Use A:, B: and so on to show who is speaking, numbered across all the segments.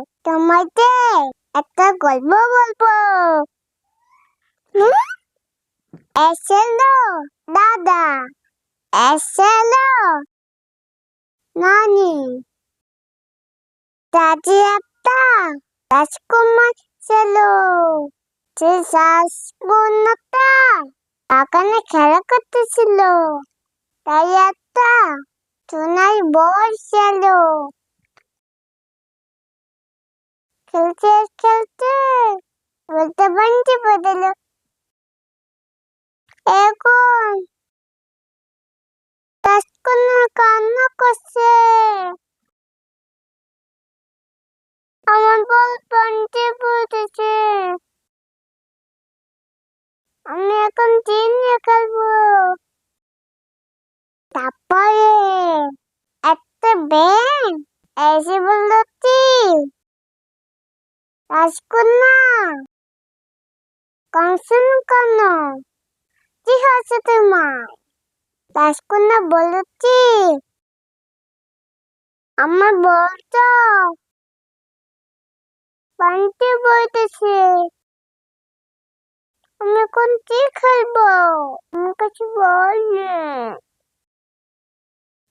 A: তোমাকে একটা গল্প এসেলো, দাদা। এসেলো, নানি। দাদি একটা রাজকুমার ছিল। সে রাজকুমারটা বাগানে খেলা করতেছিল। তাই একটা সোনার বল ছিল। খেলতে খেলতে বলতে বানতে বদলো। এখন রাজকুমার কান্না করছে। আমার বল বানতে পড়েছে আমি এখন দিন নিয়ে খেলব। তারপরে একটা ব্যাং এসে বলল রাজকন্যা। কাঁদছেন কেন কি হয়েছে তোমার? রাজকন্যা বলল কি আমার বলতো পানিতে বইতেছে। আমি এখন কি খেলব আমার কাছে বল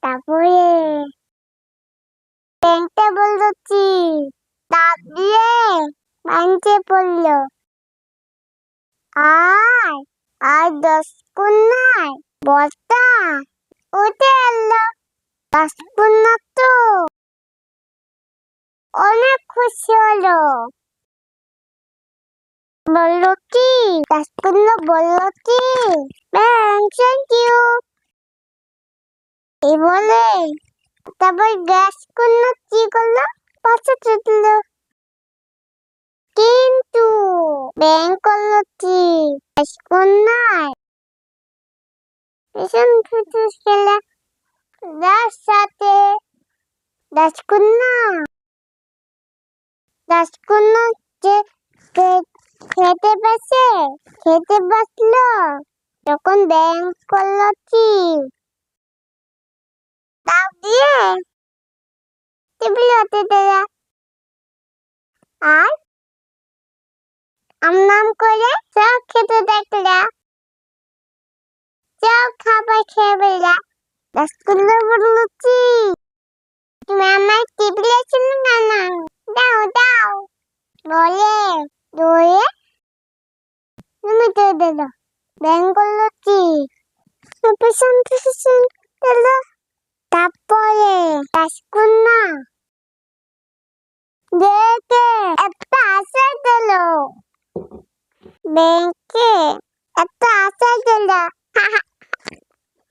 A: তারপরে ব্যাংকটা দিয়ে পানিতে পড়ল। আর আর দশ কন্যায় বস্তা উঠে এলো। দশ তো অনেক খুশি হলো। বলল কি? দশ কন্যা বলল কি? থ্যাংক ইউ এই বলে তারপর গ্যাস কন্যা কি করল? পাশে দিল ব্যাংক করল কি গ্যাস কন্যায় ভীষণ খুশি ছিল যার সাথে রাজকন্যা রাজকন্যা যে খে- খেতে বসে, খেতে বসল, তখন ব্যাংক করল দিয়ে টেবিল হতে দেয়া আর আম নাম করে সব খেতে দেখলা। সব খাবার খেয়ে বেলা রসগোল্লা বলল কি তুমি আমার টেবিলে ছিল না দাও দাও। বলে দৌড়ে তুমি তো দিল করল কি? পেছন পেছন তারপরে রাজকন্যা দেখে একটা আশা দিল ব্যাংকে একটা আশা দিল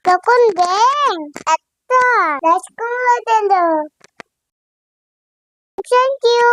A: তখন ব্যাংক একটা রাজকুমার দিল থ্যাংক ইউ